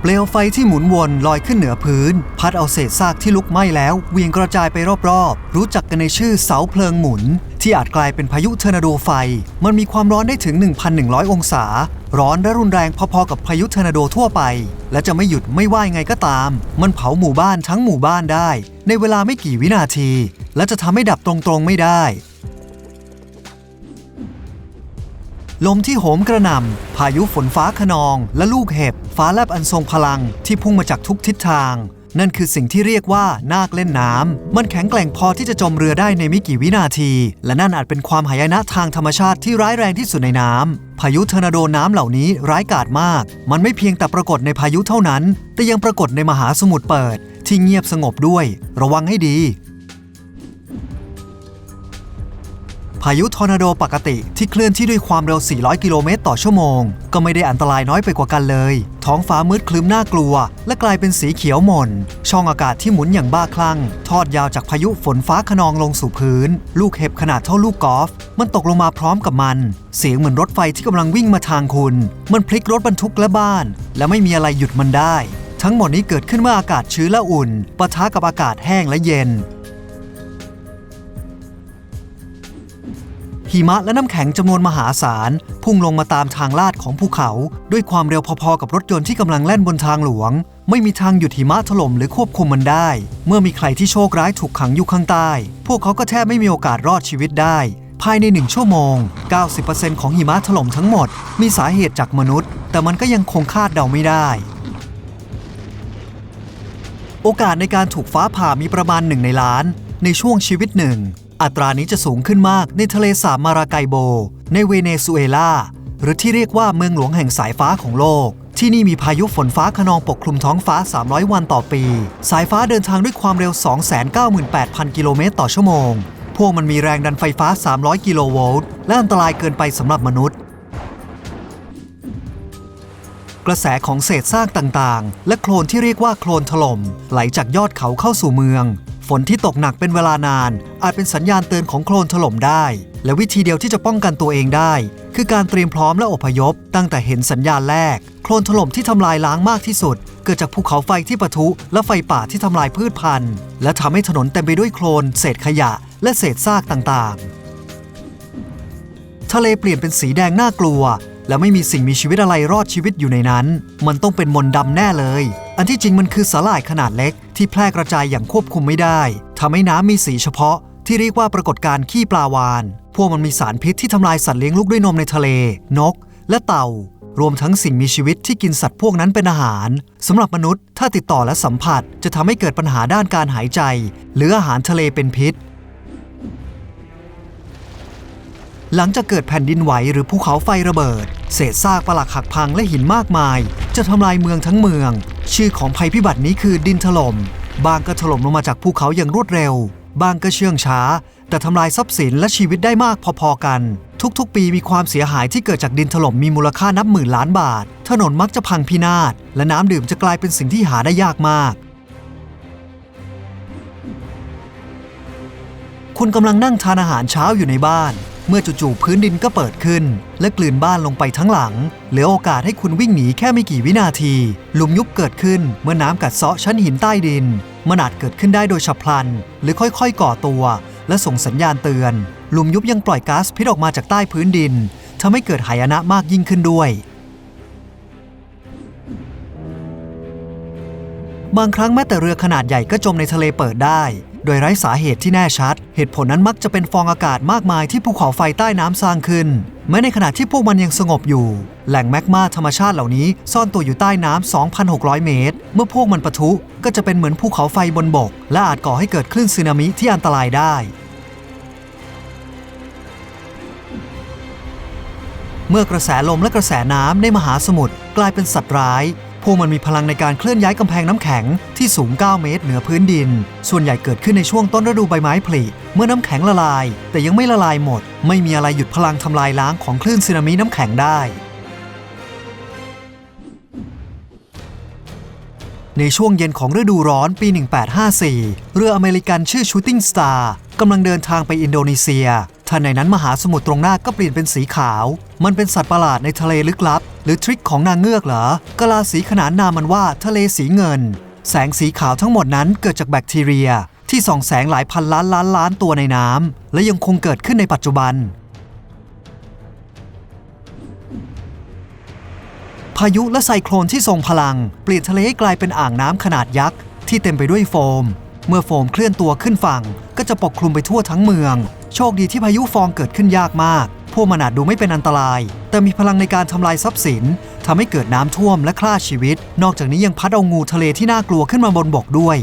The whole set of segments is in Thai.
เปลวไฟที่หมุนวนลอยขึ้นเหนือพื้น พัดเอาเศษซากที่ลุกไหม้แล้วเวียงกระจายไปรอบๆ รู้จักกันในชื่อเสาเพลิงหมุน ที่อาจกลายเป็นพายุเทอร์นาโดไฟ มันมีความร้อนได้ถึง 1,100 องศา ร้อนและรุนแรงพอๆกับพายุเทอร์นาโดทั่วไป และจะไม่หยุดไม่ว่ายังไงก็ตาม มันเผาหมู่บ้านทั้งหมู่บ้านได้ ในเวลาไม่กี่วินาที และจะทำให้ดับตรงๆไม่ได้ ลมที่โหมกระหน่ำ พายุฝนฟ้าขนอง และลูกเห็บ ฟ้าแลบอันทรงพลังที่พุ่งมาจากทุกทิศทาง นั่นคือสิ่งที่เรียกว่านาคเล่นน้ำ มันแข็งแกร่งพอที่จะจมเรือได้ในไม่กี่วินาที และนั่นอาจเป็นความหายนะทางธรรมชาติที่ร้ายแรงที่สุดในน้ำ พายุเทอร์นาโดน้ำเหล่านี้ร้ายกาจมาก มันไม่เพียงแต่ปรากฏในพายุเท่านั้น แต่ยังปรากฏในมหาสมุทรเปิด ที่เงียบสงบด้วย ระวังให้ดี พายุทอร์นาโดปกติที่เคลื่อนที่ด้วยความเร็ว 400 กิโลเมตรต่อชั่วโมง ก็ไม่ได้อันตรายน้อยไปกว่ากันเลย ท้องฟ้ามืดคลึ้มน่ากลัว และกลายเป็นสีเขียวหม่น ช่องอากาศที่หมุนอย่างบ้าคลั่ง ทอดยาวจากพายุฝนฟ้าขนองลงสู่พื้น ลูกเห็บขนาดเท่าลูกกอล์ฟมันตกลงมาพร้อมกับมัน เสียงเหมือนรถไฟที่กำลังวิ่งมาทางคุณ มันพลิกรถบรรทุกและบ้าน และไม่มีอะไรหยุดมันได้ ทั้งหมดนี้เกิดขึ้นเมื่ออากาศชื้นและอุ่นปะทะกับอากาศแห้งและเย็น หิมะและน้ำแข็งจำนวนมหาศาล พุ่งลงมาตามทางลาดของภูเขา ด้วยความเร็วพอๆกับรถยนต์ที่กำลังแล่นบนทางหลวง ไม่มีทางหยุดหิมะถล่มหรือควบคุมมันได้ เมื่อมีใครที่โชคร้ายถูกขังอยู่ข้างใต้ พวกเขาก็แทบไม่มีโอกาสรอดชีวิตได้ ภายในหนึ่งชั่วโมง 90%ของหิมะถล่มทั้งหมด มีสาเหตุจากมนุษย์ แต่มันก็ยังคงคาดเดาไม่ได้โอกาสในการถูกฟ้าผ่ามีประมาณหนึ่งในล้าน ในช่วงชีวิตหนึ่ง อัตรานี้จะสูงขึ้นมากในทะเลสาบมาราไกโบ ในเวเนซุเอลา หรือที่เรียกว่าเมืองหลวงแห่งสายฟ้าของโลก ที่นี่มีพายุฝนฟ้าขนองปกคลุมท้องฟ้า 300 วันต่อปี สายฟ้าเดินทางด้วยความเร็ว 298,000 กิโลเมตรต่อชั่วโมง พวกมันมีแรงดันไฟฟ้า 300 กิโลโวลต์และอันตรายเกินไปสำหรับมนุษย์กระแสของเศษซากต่างๆ และโคลนที่เรียกว่าโคลนถล่มไหลจากยอดเขาเข้าสู่เมือง ฝนที่ตกหนักเป็นเวลานาน อาจเป็นสัญญาณเตือนของโคลนถล่มได้ และวิธีเดียวที่จะป้องกันตัวเองได้ คือการเตรียมพร้อมและอพยพ ตั้งแต่เห็นสัญญาณแรก โคลนถล่มที่ทำลายล้างมากที่สุด เกิดจากภูเขาไฟที่ปะทุและไฟป่าที่ทำลายพืชพันธุ์ และทำให้ถนนเต็มไปด้วยโคลน เศษขยะ และเศษซากต่างๆ ทะเลเปลี่ยนเป็นสีแดงน่ากลัว และไม่มีสิ่งมีชีวิตอะไรรอดชีวิตอยู่ในนั้น มันต้องเป็นมนต์ดำแน่เลย อันที่จริงมันคือสาหร่ายขนาดเล็ก ที่แพร่กระจายอย่างควบคุมไม่ได้ทำให้น้ำมีสีเฉพาะ ที่เรียกว่าปรากฏการณ์ขี้ปลาวาน พวกมันมีสารพิษที่ทำลายสัตว์เลี้ยงลูกด้วยนมในทะเล นก และเต่า รวมทั้งสิ่งมีชีวิตที่กินสัตว์พวกนั้นเป็นอาหารสำหรับมนุษย์ ถ้าติดต่อและสัมผัสจะทำให้เกิดปัญหาด้านการหายใจ หรืออาหารทะเลเป็นพิษหลังจากเกิดแผ่นดินไหวหรือภูเขาไฟระเบิด เศษซากปลักหักพังและหินมากมาย จะทำลายเมืองทั้งเมือง ชื่อของภัยพิบัตินี้คือดินถล่ม บางก็ถล่มลงมาจากภูเขาอย่างรวดเร็ว บางก็เชื่องช้า แต่ทำลายทรัพย์สินและชีวิตได้มากพอๆกัน ทุกๆ ปีมีความเสียหายที่เกิดจากดินถล่มมีมูลค่านับหมื่นล้านบาท ถนนมักจะพังพินาศ และน้ำดื่มจะกลายเป็นสิ่งที่หาได้ยากมาก คุณกำลังนั่งทานอาหารเช้าอยู่ในบ้าน เมื่อจู่ๆพื้นดินก็เปิดขึ้น และกลืนบ้านลงไปทั้งหลัง เหลือโอกาสให้คุณวิ่งหนีแค่ไม่กี่วินาที หลุมยุบเกิดขึ้นเมื่อน้ำกัดเซาะชั้นหินใต้ดินมันอาจเกิดขึ้นได้โดยฉับพลัน หรือค่อยๆ ก่อตัว และส่งสัญญาณเตือน หลุมยุบยังปล่อยก๊าซพิษออกมาจากใต้พื้นดินทำให้เกิดหายนะมากยิ่งขึ้นด้วยบางครั้งแม้แต่เรือขนาดใหญ่ก็จมในทะเลเปิดได้ โดยไร้สาเหตุที่แน่ชัด เหตุผลนั้นมักจะเป็นฟองอากาศมากมายที่ภูเขาไฟใต้น้ำสร้างขึ้น แม้ในขณะที่พวกมันยังสงบอยู่ แหล่งแมกมาธรรมชาติเหล่านี้ซ่อนตัวอยู่ใต้น้ำ 2,600 เมตร เมื่อพวกมันปะทุก็จะเป็นเหมือนภูเขาไฟบนบก และอาจก่อให้เกิดคลื่นสึนามิที่อันตรายได้เมื่อกระแสลมและกระแสน้ำในมหาสมุทรกลายเป็นสัตว์ร้าย พวกมันมีพลังในการเคลื่อนย้ายกำแพงน้ำแข็งที่สูง 9 เมตรเหนือพื้นดิน ส่วนใหญ่เกิดขึ้นในช่วงต้นฤดูใบไม้ผลิเมื่อน้ำแข็งละลาย แต่ยังไม่ละลายหมด ไม่มีอะไรหยุดพลังทำลายล้างของคลื่นสึนามิน้ำแข็งได้ ในช่วงเย็นของฤดูร้อนปี 1854 เรืออเมริกันชื่อ Shooting Star กำลังเดินทางไปอินโดนีเซียทันในนั้นมหาสมุทรตรงหน้าก็เปลี่ยนเป็นสีขาว มันเป็นสัตว์ประหลาดในทะเลลึกลับ หรือทริคของนางเงือกเหรอกะลาสีขนานนามมันว่าทะเลสีเงิน แสงสีขาวทั้งหมดนั้นเกิดจากแบคทีเรีย ที่ส่องแสงหลายพันล้านล้านล้านตัวในน้ำและยังคงเกิดขึ้นในปัจจุบัน พายุและไซโคลนที่ทรงพลัง เปลี่ยนทะเลให้กลายเป็นอ่างน้ำขนาดยักษ์ที่เต็มไปด้วยโฟม เมื่อโฟมเคลื่อนตัวขึ้นฝั่ง ก็จะปกคลุมไปทั่วทั้งเมือง โชคดีที่พายุฟองเกิดขึ้นยากมาก พวกมันอาจดูไม่เป็นอันตราย แต่มีพลังในการทำลายทรัพย์สินทำให้เกิดน้ำท่วมและฆ่าชีวิต นอกจากนี้ยังพัดเอางูทะเลที่น่ากลัวขึ้นมาบนบกด้วย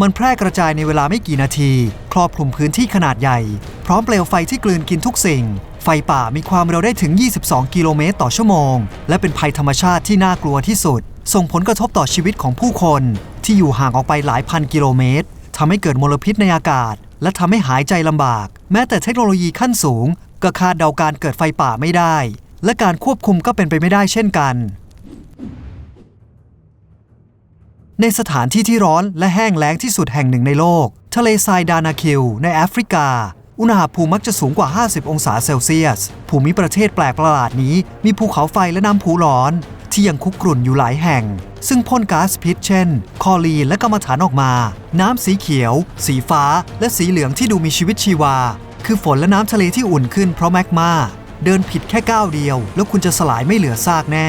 มันแพร่กระจายในเวลาไม่กี่นาที ครอบคลุมพื้นที่ขนาดใหญ่ พร้อมเปลวไฟที่กลืนกินทุกสิ่ง ไฟป่ามีความเร็วได้ถึง 22 กิโลเมตรต่อชั่วโมง และเป็นภัยธรรมชาติที่น่ากลัวที่สุด ส่งผลกระทบต่อชีวิตของผู้คน ที่อยู่ห่างออกไปหลายพันกิโลเมตรทำให้เกิดมลพิษในอากาศ และทำให้หายใจลำบาก แม้แต่เทคโนโลยีขั้นสูง ก็คาดเดาการเกิดไฟป่าไม่ได้ และการควบคุมก็เป็นไปไม่ได้เช่นกัน ในสถานที่ที่ร้อนและแห้งแล้งที่สุดแห่งหนึ่งในโลก ทะเลทรายดานาคิว ในแอฟริกา อุณหภูมิมักจะสูงกว่า 50 องศาเซลเซียส ภูมิประเทศแปลกประหลาดนี้ มีภูเขาไฟและน้ำพุร้อน ที่ยังคุกรุ่นอยู่หลายแห่ง ซึ่งพ่นก๊าซพิษเช่น คอลีนและกรรมฐานออกมา น้ำสีเขียว สีฟ้า และสีเหลืองที่ดูมีชีวิตชีวา คือฝนและน้ำทะเลที่อุ่นขึ้นเพราะแมกมาเดินผิดแค่ก้าวเดียว แล้วคุณจะสลายไม่เหลือซากแน่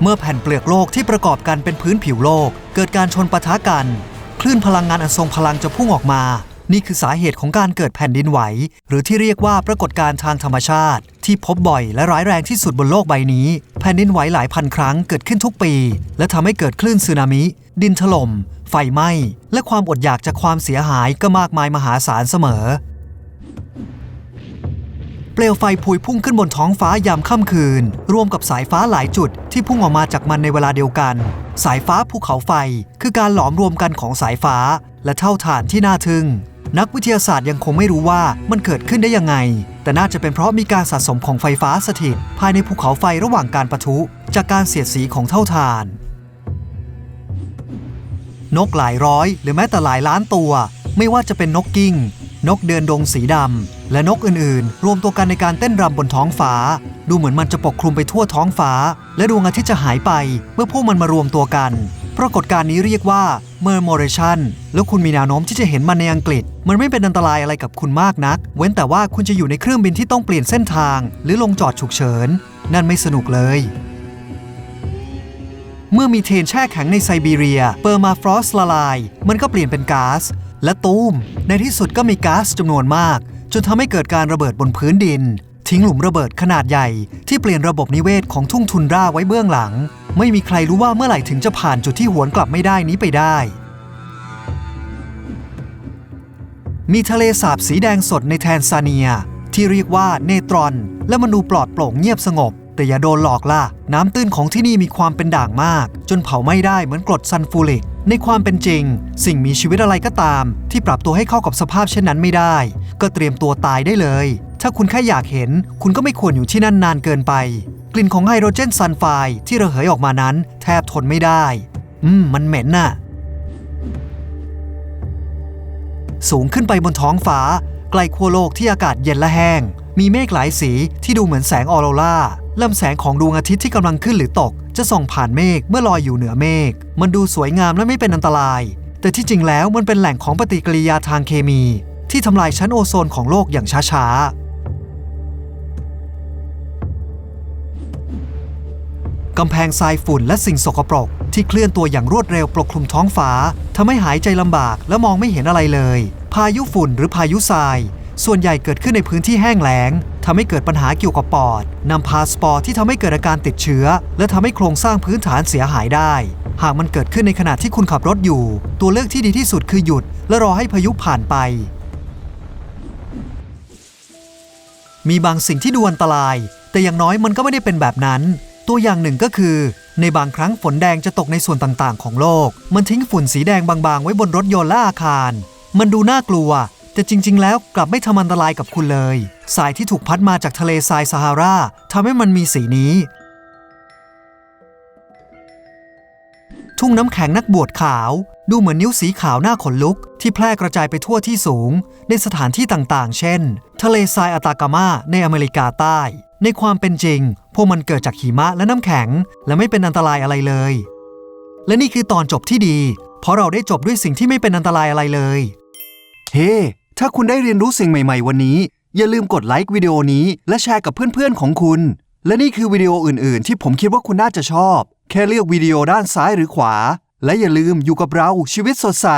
เมื่อแผ่นเปลือกโลกที่ประกอบกันเป็นพื้นผิวโลก เกิดการชนปะทะกัน คลื่นพลังงานอันทรงพลังจะพุ่งออกมา นี่คือสาเหตุของการเกิดแผ่นดินไหว หรือที่เรียกว่าปรากฏการณ์ทางธรรมชาติ ที่พบบ่อยและร้ายแรงที่สุดบนโลกใบนี้ แผ่นดินไหวหลายพันครั้งเกิดขึ้นทุกปี และทำให้เกิดคลื่นสึนามิ ดินถล่ม ไฟไหม้ และความอดอยากจากความเสียหายก็มากมายมหาศาลเสมอ เปลวไฟพวยพุ่งขึ้นบนท้องฟ้ายามค่ำคืน ร่วมกับสายฟ้าหลายจุดที่พุ่งออกมาจากมันในเวลาเดียวกัน สายฟ้าภูเขาไฟ คือการหลอมรวมกันของสายฟ้า และเท่าฐานที่น่าทึ่ง นักวิทยาศาสตร์ยังคงไม่รู้ว่ามันเกิดขึ้นได้ยังไง แต่น่าจะเป็นเพราะมีการสะสมของไฟฟ้าสถิต ภายในภูเขาไฟระหว่างการปะทุ จากการเสียดสีของเท่าฐาน นกหลายร้อย หรือแม้แต่หลายล้านตัว ไม่ว่าจะเป็นนกกิ้ง นกเดินดงสีดำ และนกอื่นๆ รวมตัวกันในการเต้นรำบนท้องฟ้า ดูเหมือนมันจะปกคลุมไปทั่วท้องฟ้า และดวงอาทิตย์จะหายไป เมื่อพวกมันมารวมตัวกัน ปรากฏการณ์นี้เรียกว่า Murmuration แล้วคุณมีแนวโน้มที่จะเห็นมันในอังกฤษ มันไม่เป็นอันตรายอะไรกับคุณมากนัก เว้นแต่ว่าคุณจะอยู่ในเครื่องบินที่ต้องเปลี่ยนเส้นทาง หรือลงจอดฉุกเฉิน นั่นไม่สนุกเลยเมื่อมีเทนแช่แข็งในไซบีเรีย เปอร์มาฟรอสละลาย มันก็เปลี่ยนเป็นก๊าซและตูม ในที่สุดก็มีก๊าซจำนวนมาก จนทำให้เกิดการระเบิดบนพื้นดิน ทิ้งหลุมระเบิดขนาดใหญ่ที่เปลี่ยนระบบนิเวศของทุ่งทุนราไว้เบื้องหลัง ไม่มีใครรู้ว่าเมื่อไหร่ถึงจะผ่านจุดที่หวนกลับไม่ได้นี้ไปได้ มีทะเลสาบสีแดงสดในแทนซาเนีย ที่เรียกว่าเนตรอน และมันดูปลอดโปร่งเงียบสงบ แต่อย่าโดนหลอกล่ะ น้ำตื้นของที่นี่มีความเป็นด่างมาก จนเผาไม่ได้เหมือนกรดซัลฟูริก ในความเป็นจริง สิ่งมีชีวิตอะไรก็ตาม ที่ปรับตัวให้เข้ากับสภาพเช่นนั้นไม่ได้ ก็เตรียมตัวตายได้เลย ถ้าคุณแค่อยากเห็น คุณก็ไม่ควรอยู่ที่นั่นนานเกินไป กลิ่นของไฮโดรเจนซัลไฟด์ที่ระเหยออกมานั้น แทบทนไม่ได้ อืม มันเหม็นน่ะ สูงขึ้นไปบนท้องฟ้า ไกลขั้วโลกที่อากาศเย็นและแห้ง มีเมฆหลายสีที่ดูเหมือนแสงออโรรา ลำแสงของดวงอาทิตย์ที่กำลังขึ้นหรือตก จะส่องผ่านเมฆเมื่อลอยอยู่เหนือเมฆ มันดูสวยงามและไม่เป็นอันตราย แต่ที่จริงแล้วมันเป็นแหล่งของปฏิกิริยาทางเคมี ที่ทำลายชั้นโอโซนของโลกอย่างช้าๆกำแพงทรายฝุ่นและสิ่งสกปรก ที่เคลื่อนตัวอย่างรวดเร็วปกคลุมท้องฟ้าทำให้หายใจลำบากและมองไม่เห็นอะไรเลย พายุฝุ่นหรือพายุทราย ส่วนใหญ่เกิดขึ้นในพื้นที่แห้งแล้งทำให้เกิดปัญหาเกี่ยวกับปอดนำพาสปอร์ที่ทำให้เกิดอาการติดเชื้อ และทำให้โครงสร้างพื้นฐานเสียหายได้ หากมันเกิดขึ้นในขณะที่คุณขับรถอยู่ ตัวเลือกที่ดีที่สุดคือหยุด และรอให้พายุผ่านไป มีบางสิ่งที่ดูอันตราย แต่อย่างน้อยมันก็ไม่ได้เป็นแบบนั้น ตัวอย่างหนึ่งก็คือ ในบางครั้งฝนแดงจะตกในส่วนต่างๆ ของโลก มันทิ้งฝุ่นสีแดงบางๆ ไว้บนรถยนต์และอาคาร มันดูน่ากลัว แต่จริง ๆ แล้วกลับไม่ทำอันตรายกับคุณเลย สายที่ถูกพัดมาจากทะเลทรายซาฮาราทำให้มันมีสีนี้ ทุ่งน้ำแข็งนักบวชขาว ดูเหมือนนิ้วสีขาวหน้าขนลุก ที่แพร่กระจายไปทั่วที่สูง ในสถานที่ต่างๆ เช่น ทะเลทรายอาตากามาในอเมริกาใต้ ในความเป็นจริง พวกมันเกิดจากหิมะและน้ำแข็ง และไม่เป็นอันตรายอะไรเลย และนี่คือตอนจบที่ดี เพราะเราได้จบด้วยสิ่งที่ไม่เป็นอันตรายอะไรเลย เฮ้ ถ้าคุณได้เรียนรู้สิ่งใหม่ ๆ วันนี้ อย่าลืมกดไลค์วิดีโอนี้ และแชร์กับเพื่อนๆของคุณ และนี่คือวิดีโออื่น ๆ ที่ผมคิดว่าคุณน่าจะชอบ แค่เลือกวิดีโอด้านซ้ายหรือขวา และอย่าลืมอยู่กับเราชีวิตสดใส